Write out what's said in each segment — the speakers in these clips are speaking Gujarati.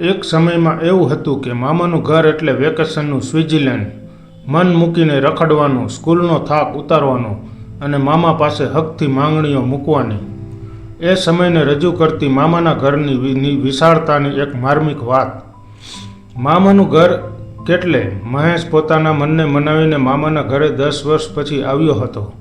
એક સમયમાં એવું હતું કે મામાનું ઘર એટલે વેકેશનનું સ્વિટ્ઝરલેન્ડ મન મૂકીને રખડવાનું, સ્કૂલનો થાક ઉતારવાનો અને મામા પાસે હકથી માંગણીઓ મૂકવાની. એ સમયને રજૂ કરતી મામાના ઘરની વિશાળતાની એક માર્મિક વાત. મામાનું ઘર કેટલે? મહેશ પોતાના મનને મનાવીને મામાના ઘરે દસ વર્ષ પછી આવ્યો હતો.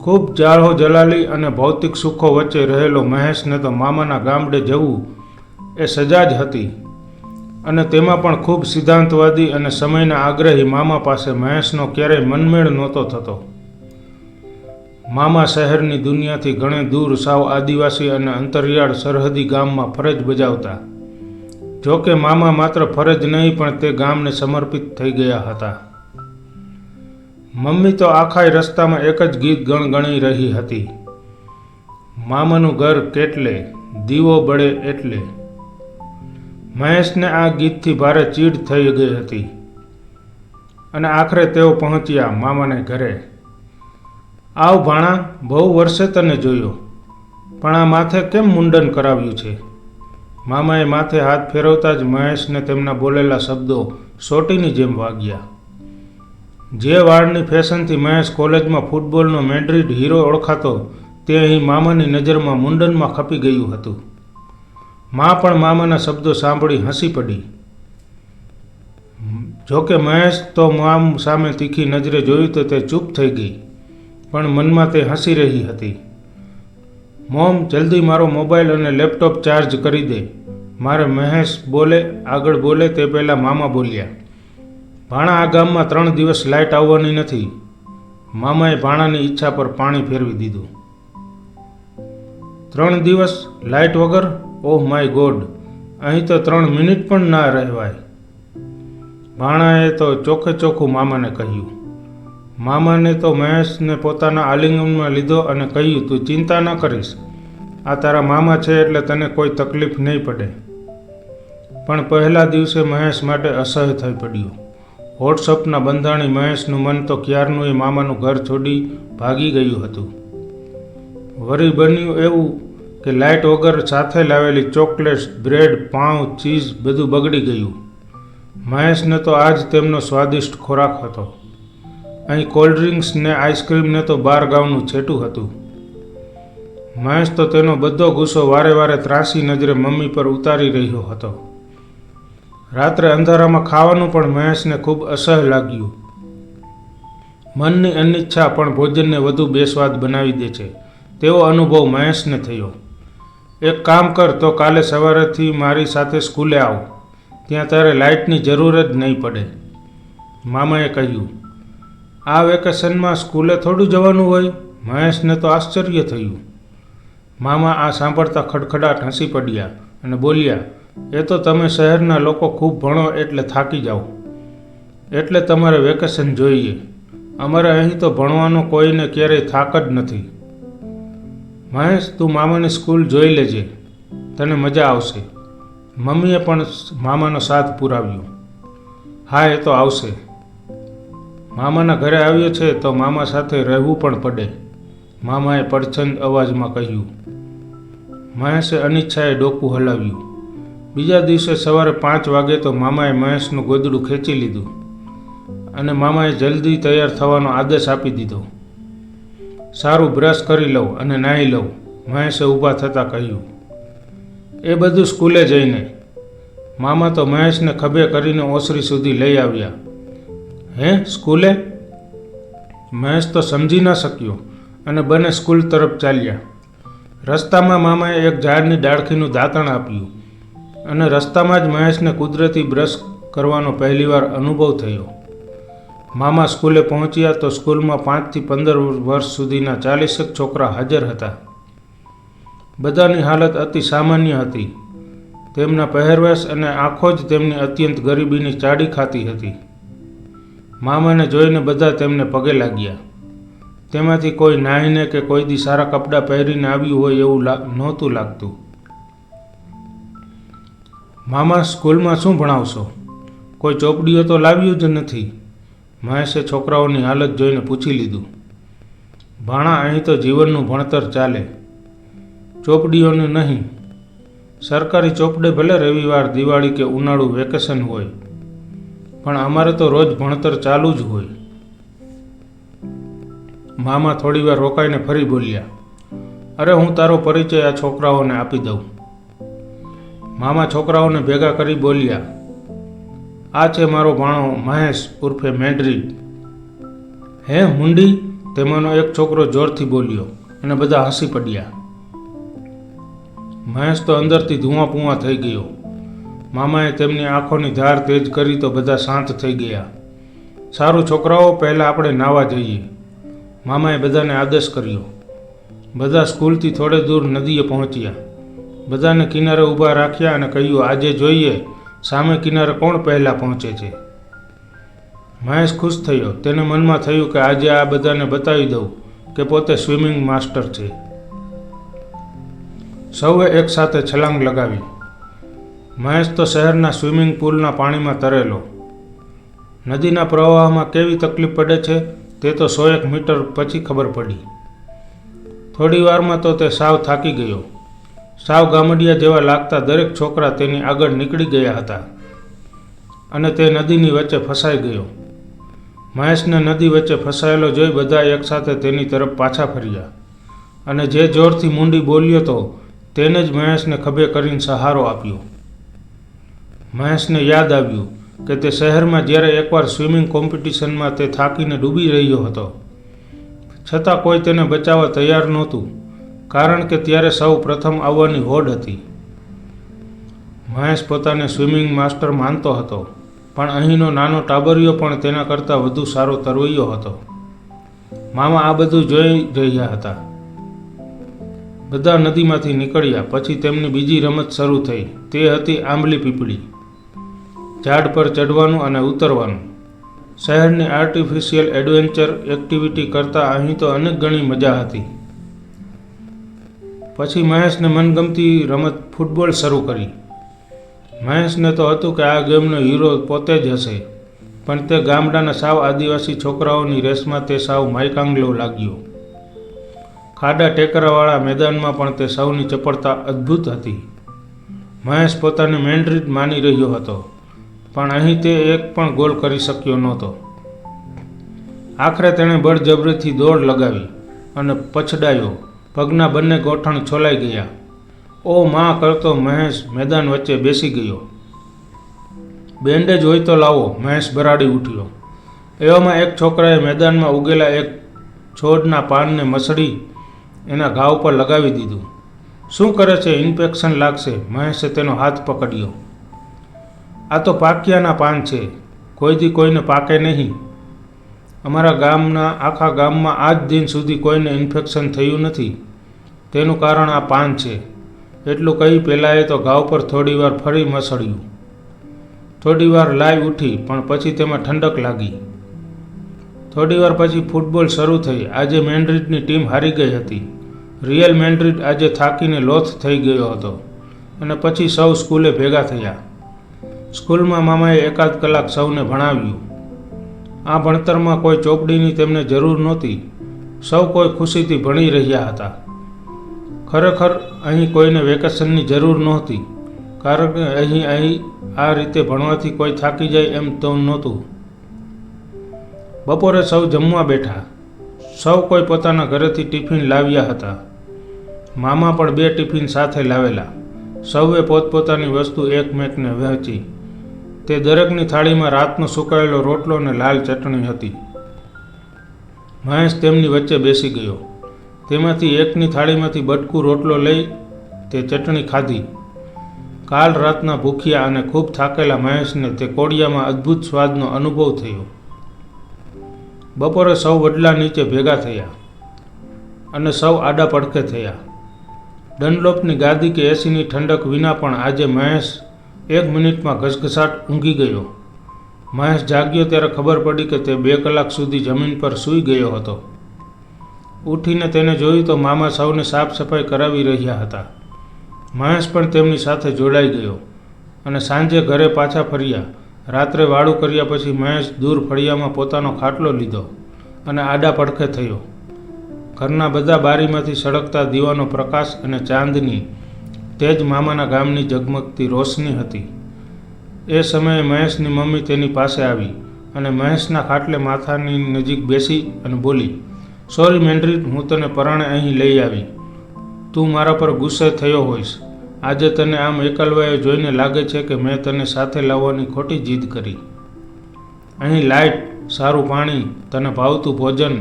ખૂબ જાળો જલાલી અને ભૌતિક સુખો વચ્ચે રહેલો મહેશને તો મામાના ગામડે જવું એ સજા જ હતી. અને તેમાં પણ ખૂબ સિદ્ધાંતવાદી અને સમયના આગ્રહી મામા પાસે મહેશનો ક્યારેય મનમેળ નહોતો થતો. મામા શહેરની દુનિયાથી ઘણે દૂર સાવ આદિવાસી અને અંતરિયાળ સરહદી ગામમાં ફરજ બજાવતા. જો કે મામા માત્ર ફરજ નહીં, પણ તે ગામને સમર્પિત થઈ ગયા હતા. મમ્મી તો આખાય રસ્તામાં એક જ ગીત ગણગણી રહી હતી. મામાનું ઘર કેટલે, દીવો બળે એટલે. મહેશને આ ગીતથી ભારે ચીડ થઈ ગઈ હતી. અને આખરે તેઓ પહોંચ્યા મામાને ઘરે. આવ ભાણા, બહુ વર્ષે તને જોયો. પણ આ માથે કેમ મુંડન કરાવ્યું છે? મામાએ માથે હાથ ફેરવતા જ મહેશને તેમના બોલેલા શબ્દો સોટીની જેમ વાગ્યા. જે વાળની ફેશનથી મહેશ કોલેજમાં ફૂટબોલનો મેડ્રિડ હીરો ઓળખાતો, તે અહીં મામાની નજરમાં મુંડનમાં ખપી ગયું હતું. મા પણ મામાના શબ્દો સાંભળી હસી પડી. જોકે મહેશ તો મામ સામે તીખી નજરે જોયું તો તે ચૂપ થઈ ગઈ, પણ મનમાં તે હસી રહી હતી. મોમ, જલ્દી મારો મોબાઈલ અને લેપટોપ ચાર્જ કરી દે. મારે મહેશ બોલે, આગળ બોલે તે પહેલાં મામા બોલ્યા. ભાણા આ ગામમાં ત્રણ દિવસ લાઇટ આવવાની નથી. મામાએ ભાણાની ઈચ્છા પર પાણી ફેરવી દીધું. ત્રણ દિવસ લાઇટ વગર ઓહ માય ગોડ, અહીં તો ત્રણ મિનિટ પણ ના રહેવાય. ભાણાએ તો ચોખ્ખે ચોખ્ખું મામાને કહ્યું. મામાને તો મહેશને પોતાના આલિંગનમાં લીધો અને કહ્યું, તું ચિંતા ન કરીશ. આ તારા મામા છે એટલે તને કોઈ તકલીફ નહીં પડે. પણ પહેલા દિવસે મહેશ માટે અસહ્ય થઈ પડ્યું. વોટ્સઅપના બંધાણી મહેશનું મન તો ક્યારનું એ મામાનું ઘર છોડી ભાગી ગયું હતું. વરી બન્યું એવું કે લાઇટ વગર સાથે લાવેલી ચોકલેટ્સ બ્રેડ, પાઉં, ચીઝ બધું બગડી ગયું. મહેશને તો આ જ તેમનો સ્વાદિષ્ટ ખોરાક હતો. અહીં કોલ્ડ ડ્રિંક્સ ને આઈસ્ક્રીમને તો બાર ગાઉનું છેટું હતું. મહેશ તો તેનો બધો ગુસ્સો વારે વારે ત્રાસી નજરે મમ્મી પર ઉતારી રહ્યો હતો. રાત્રે અંધારામાં ખાવાનું પણ મહેશને ખૂબ અસહ્ય લાગ્યું. મનની અનિચ્છા પણ ભોજનને વધુ બેસ્વાદ બનાવી દે છે. તેવો અનુભવ મહેશને થયો. એક કામ કર, તો કાલે સવારેથી મારી સાથે સ્કૂલે આવ. ત્યાં તારે લાઇટની જરૂર જ નહીં પડે. મામાએ કહ્યું, આ વેકેશનમાં સ્કૂલે થોડું જવાનું હોય? મહેશને તો આશ્ચર્ય થયું. મામા આ સાંભળતા ખડખડાટ હસી પડ્યા અને બોલ્યા, એ તો તમે શહેરના લોકો ખૂબ ભણો એટલે થાકી જાઓ. એટલે તમારે વેકેશન જોઈએ. અમારે અહીં તો ભણવાનો કોઈને ક્યારેય થાક જ નથી. મહેશ તું મામાની સ્કૂલ જોઈ લેજે. તને મજા આવશે. મમ્મીએ પણ મામાનો સાથ પુરાવ્યો. હા, એ તો આવશે. મામાના ઘરે આવ્યો છે તો મામા સાથે રહેવું પણ પડે. મામાએ પડછંદ અવાજમાં કહ્યું. મહેશે અનિચ્છાએ ડોકું હલાવ્યું. બીજા દિવસે સવારે પાંચ વાગે તો મામાએ મહેશનું ગોદડું ખેંચી લીધું અને મામાએ જલ્દી તૈયાર થવાનો આદેશ આપી દીધો. સારું બ્રશ કરી લઉં અને નાહી લઉં, મહેશે ઊભા થતાં કહ્યું. એ બધું સ્કૂલે જઈને. મામા તો મહેશને ખભે કરીને ઓસરી સુધી લઈ આવ્યા. હે, સ્કૂલે? મહેશ તો સમજી ન શક્યો અને બંને સ્કૂલ તરફ ચાલ્યા. રસ્તામાં મામાએ એક ઝાડની ડાળખીનું દાંતણ આપ્યું અને રસ્તામાં જ મહેશને કુદરતી બ્રશ કરવાનો પહેલીવાર અનુભવ થયો. મામા સ્કૂલે પહોંચ્યા તો સ્કૂલમાં પાંચથી પંદર વર્ષ સુધીના ચાલીસેક છોકરા હાજર હતા. બધાની હાલત અતિ સામાન્ય હતી. તેમના પહેરવેશ અને આંખો જ તેમની અત્યંત ગરીબીની ચાડી ખાતી હતી. મામાને જોઈને બધા તેમને પગે લાગ્યા. તેમાંથી કોઈ નાહીને કે કોઈ દી સારા કપડાં પહેરીને આવ્યું હોય એવું નહોતું લાગતું. મામા સ્કૂલમાં શું ભણાવશો? કોઈ ચોપડીઓ તો લાવ્યું જ નથી. મહેશે છોકરાઓની હાલત જોઈને પૂછી લીધું, ભાણા, અહીં તો જીવનનું ભણતર ચાલે. ચોપડીઓનું નહીં. સરકારી ચોપડે ભલે રવિવાર, દિવાળી કે ઉનાળુ વેકેશન હોય, પણ અમારે તો રોજ ભણતર ચાલુ જ હોય. મામા થોડીવાર રોકાઈને ફરી બોલ્યા, અરે, હું તારો પરિચય આ છોકરાઓને આપી દઉં. મામા છોકરાઓને ભેગા કરી બોલ્યા આ છે મારો ભાણો મહેશ ઉર્ફે મેડ્રિડ હે હુંડી, તેમાંનો એક છોકરો જોરથી બોલ્યો. અને બધા હસી પડ્યા. મહેશ તો અંદરથી ધુઆ પૂવા થઈ ગયો. મામાએ તેમની આંખોની ધાર તેજ કરી તો બધા શાંત થઈ ગયા. સારું છોકરાઓ, પહેલાં આપણે નાવા જઈએ. મામાએ બધાને આદેશ કર્યો. બધા સ્કૂલથી થોડે દૂર નદીએ પહોંચ્યા. બધાને કિનારે ઊભા રાખ્યા અને કહ્યું, આજે જોઈએ સામે કિનારે કોણ પહેલાં પહોંચે છે? મહેશ ખુશ થયો. તેને મનમાં થયું કે આજે આ બધાને બતાવી દઉં કે પોતે સ્વિમિંગ માસ્ટર છે. સૌએ એકસાથે છલાંગ લગાવી. મહેશ તો શહેરના સ્વિમિંગ પુલના પાણીમાં તરેલો. નદીના પ્રવાહમાં કેવી તકલીફ પડે છે તે તો સો એક મીટર પછી ખબર પડી. થોડી વારમાં તો તે સાવ થાકી ગયો. સાવ ગામડિયા જેવા લાગતા દરેક છોકરા તેની આગળ નીકળી ગયા હતા. અને તે નદીની વચ્ચે ફસાઈ ગયો. મહેશને નદી વચ્ચે ફસાયેલો જોઈ બધા એકસાથે તેની તરફ પાછા ફર્યા. અને જે જોરથી મૂંડી બોલ્યો તો તેને જ મહેશને ખભે કરીને સહારો આપ્યો. મહેશને યાદ આવ્યું કે તે શહેરમાં જ્યારે એકવાર સ્વિમિંગ કોમ્પિટિશનમાં તે થાકીને ડૂબી રહ્યો હતો. છતાં કોઈ તેને બચાવવા તૈયાર નહોતું. કારણ કે ત્યારે સૌ પ્રથમ આવવાની હોડ હતી. મહેશ પોતાને સ્વિમિંગ માસ્ટર માનતો હતો, પણ અહીંનો નાનો ટાબરિયો પણ તેના કરતાં વધુ સારો તરવૈયો હતો. મામા આ બધું જોઈ રહ્યા હતા. બધા નદીમાંથી નીકળ્યા, પછી તેમની બીજી રમત શરૂ થઈ. તે હતી આંબલી પીપળી. ઝાડ પર ચડવાનું અને ઉતરવાનું. શહેરની આર્ટિફિશિયલ એડવેન્ચર એક્ટિવિટી કરતાં અહીં તો અનેક ગણી મજા હતી. પછી મહેશને મનગમતી રમત ફૂટબોલ શરૂ કરી. મહેશને તો હતું કે આ ગેમનો હીરો પોતે જ હશે, પણ તે ગામડાના સાવ આદિવાસી છોકરાઓની રેસમાં તે સાવ માયકાંગલો લાગ્યો. ખાડા ટેકરાવાળા મેદાનમાં પણ તે સૌની ચપળતા અદ્ભુત હતી. મહેશ પોતાને મેન્ડ્રીડ માની રહ્યો હતો, પણ અહીં તે એક પણ ગોલ કરી શક્યો નહોતો. આખરે તેણે બળજબરીથી દોડ લગાવી અને પછડાયો. પગના બંને ગોઠણ છોલાઈ ગયા. ઓ માં કરતો મહેશ મેદાન વચ્ચે બેસી ગયો. બેન્ડેજ હોય તો લાવો, મહેશ બરાડી ઉઠ્યો. એવામાં એક છોકરાએ મેદાનમાં ઉગેલા એક છોડના પાનને મસળી એના ઘાવ પર લગાવી દીધું. શું કરે છે? ઇન્ફેક્શન લાગશે. મહેશે તેનો હાથ પકડ્યો. આ તો પાકિયાના પાન છે. કોઈથી કોઈને પાકે નહીં. અમારા ગામના, આખા ગામમાં આજ દિન સુધી કોઈને ઇન્ફેક્શન થયું નથી. તેનું કારણ આ પાન છે. એટલું કહી પહેલાંએ તો ઘાવ પર થોડીવાર ફરી મસળ્યું. થોડીવાર લાઈ ઉઠી, પણ પછી તેમાં ઠંડક લાગી. થોડીવાર પછી ફૂટબોલ શરૂ થઈ. આજે મેન્ડ્રિડની ટીમ હારી ગઈ હતી. રિયલ મેન્ડ્રિડ આજે થાકીને લોથ થઈ ગયો હતો. અને પછી સૌ સ્કૂલે ભેગા થયા. સ્કૂલમાં મામાએ એકાદ કલાક સૌને ભણાવ્યું. આ ભણતરમાં કોઈ ચોપડીની તેમને જરૂર નહોતી. સૌ કોઈ ખુશીથી ભણી રહ્યા હતા. ખરેખર અહીં કોઈને વેકેશનની જરૂર નહોતી, કારણ કે અહીં અહીં આ રીતે ભણવાથી કોઈ થાકી જાય એમ તો નહોતું. બપોરે સૌ જમવા બેઠા. સૌ કોઈ પોતાના ઘરેથી ટિફિન લાવ્યા હતા. મામા પણ બે ટિફિન સાથે લાવેલા. સૌએ પોતપોતાની વસ્તુ એકમેકને વહેંચી. તે દરેકની થાળીમાં રાતનો સુકાયેલો રોટલો અને લાલ ચટણી હતી. મહેશ તેમની વચ્ચે બેસી ગયો. તેમાંથી એકની થાળીમાંથી બટકું રોટલો લઈ તે ચટણી ખાધી. કાલ રાતના ભૂખ્યા અને ખૂબ થાકેલા મહેશને તે કોડિયામાં અદ્ભુત સ્વાદનો અનુભવ થયો. બપોરે સૌ વડલા નીચે ભેગા થયા અને સૌ આડા પડખે થયા. ડનલોપની ગાદી કે એસીની ઠંડક વિના પણ આજે મહેશ એક મિનિટમાં ઘસઘસાટ ઊંઘી ગયો. મહેશ જાગ્યો ત્યારે ખબર પડી કે તે બે કલાક સુધી જમીન પર સૂઈ ગયો હતો. ઉઠીને તેને જોયું તો મામા સૌને સાફ સફાઈ કરાવી રહ્યા હતા. મહેશ પણ તેમની સાથે જોડાઈ ગયો અને સાંજે ઘરે પાછા ફર્યા. રાત્રે વાળું કર્યા પછી મહેશ દૂર ફળિયામાં પોતાનો ખાટલો લીધો અને આડા પડખે થયો. ઘરના બધા બારીમાંથી સળગતા દીવાનો પ્રકાશ અને ચાંદની તે જ મામાના ગામની ઝગમગતી રોશની હતી. એ સમયે મહેશની મમ્મી તેની પાસે આવી અને મહેશના ખાટલે માથાની નજીક બેસી અને બોલી, સોરી મેન્ડ્રીન હું તને પરાણે અહીં લઈ આવી. તું મારા પર ગુસ્સે થયો હોઈશ. આજે તને આમ એકલવાએ જોઈને લાગે છે કે મેં તને સાથે લાવવાની ખોટી જીદ કરી. અહીં લાઇટ સારું પાણી, તને ભાવતું ભોજન,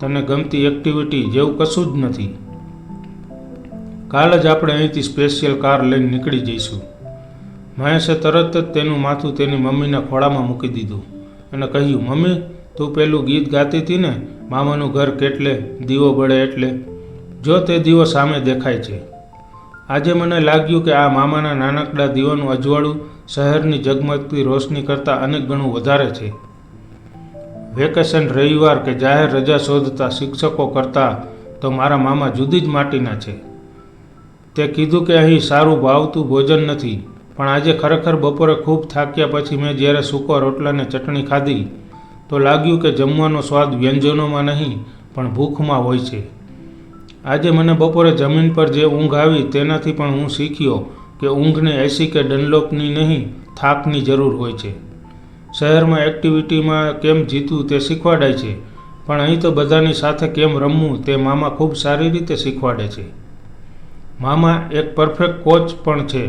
તને ગમતી એક્ટિવિટી જેવું કશું જ નથી. કાલ જ આપણે અહીંથી સ્પેશિયલ કાર લઈને નીકળી જઈશું. મહેશે તરત જ તેનું માથું તેની મમ્મીના ખોળામાં મૂકી દીધું અને કહ્યું, મમ્મી, તું પેલું ગીત ગાતી હતી ને, મામાનું ઘર કેટલે, દીવો બળે એટલે? જો તે દીવો સામે દેખાય છે. આજે મને લાગ્યું કે આ મામાના નાનકડા દીવાનું અજવાળું શહેરની જગમગતી રોશની કરતાં અનેક ગણું વધારે છે. વેકેશન રવિવાર કે જાહેર રજા શોધતા શિક્ષકો કરતાં તો મારા મામા જુદી જ માટીના છે. તે કીધું કે અહીં સારું ભાવતું ભોજન નથી, પણ આજે ખરેખર બપોરે ખૂબ થાક્યા પછી મેં જ્યારે સૂકો રોટલાને ચટણી ખાધી, તો લાગ્યું કે જમવાનો સ્વાદ વ્યંજનોમાં નહીં, પણ ભૂખમાં હોય છે. આજે મને બપોરે જમીન પર જે ઊંઘ આવી તેનાથી પણ હું શીખ્યો કે ઊંઘને એસી કે ડનલોપની નહીં, થાકની જરૂર હોય છે. શહેરમાં એક્ટિવિટીમાં કેમ જીતવું તે શીખવાડાય છે, પણ અહીં તો બધાની સાથે કેમ રમવું તે મામા ખૂબ સારી રીતે શીખવાડે છે. મામા એક પરફેક્ટ કોચ પણ છે.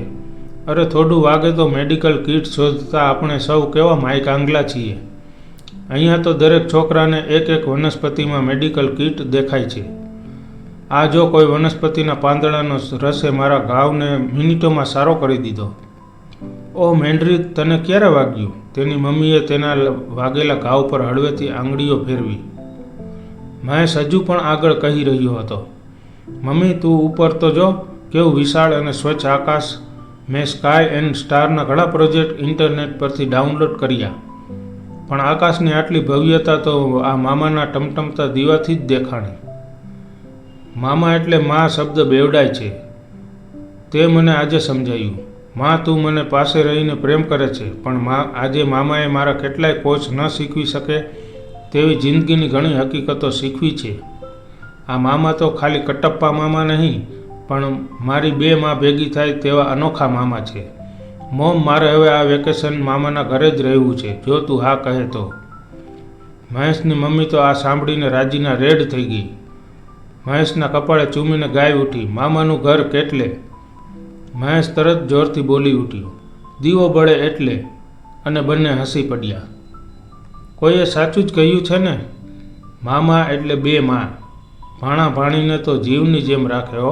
અરે થોડું વાગે તો મેડિકલ કિટ શોધતા આપણે સૌ કેવા માઇક આંગલા છીએ. અહીંયા તો દરેક છોકરાને એક એક વનસ્પતિમાં મેડિકલ કિટ દેખાય છે. આ જો કોઈ વનસ્પતિના પાંદડાનો રસે મારા ઘાવને મિનિટોમાં સારો કરી દીધો. ઓ મેન્ડરી તને ક્યારે વાગ્યું? તેની મમ્મીએ તેના વાગેલા ઘાવ પર હળવેથી આંગળીઓ ફેરવી. મહેશ હજુ પણ આગળ કહી રહ્યો હતો. મમ્મી, તું ઉપર તો જો. કેવું વિશાળ અને સ્વચ્છ આકાશ. મેં સ્કાય એન્ડ સ્ટારના ઘણા પ્રોજેક્ટ ઇન્ટરનેટ પરથી ડાઉનલોડ કર્યા. પણ આકાશની આટલી ભવ્યતા તો આ મામાના ટમટમતા દીવાથી જ દેખાણી. મામા એટલે મા શબ્દ બેવડાય છે. તે મને આજે સમજાયું. માં, તું મને પાસે રહીને પ્રેમ કરે છે, પણ મા, આજે મામાએ મારા કેટલાય કોચ ન શીખવી શકે તેવી જિંદગીની ઘણી હકીકતો શીખવી છે. આ મામા તો ખાલી કટપ્પા મામા નહીં, પણ મારી બે માં ભેગી થાય તેવા અનોખા મામા છે. મોમ, મારે હવે આ વેકેશન મામાના ઘરે જ રહેવું છે, જો તું હા કહે તો. મહેશની મમ્મી તો આ સાંભળીને રાજીના રેડ થઈ ગઈ. મહેશના કપાળે ચૂમીને ગાય ઉઠી. મામાનું ઘર કેટલે? મહેશ તરત જોરથી બોલી ઉઠ્યો. દીવો બળે એટલે અને બંને હસી પડ્યા. કોઈએ સાચું જ કહ્યું છે ને? મામા એટલે બે માં. ભાણા ભાણીને તો જીવની જેમ રાખે હો.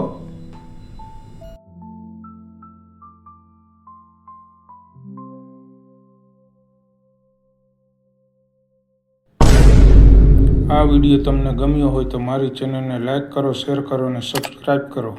આ વીડિયો તમને ગમ્યો હોય તો મારી ચેનલને લાઈક કરો, શેર કરો અને સબસ્ક્રાઈબ કરો.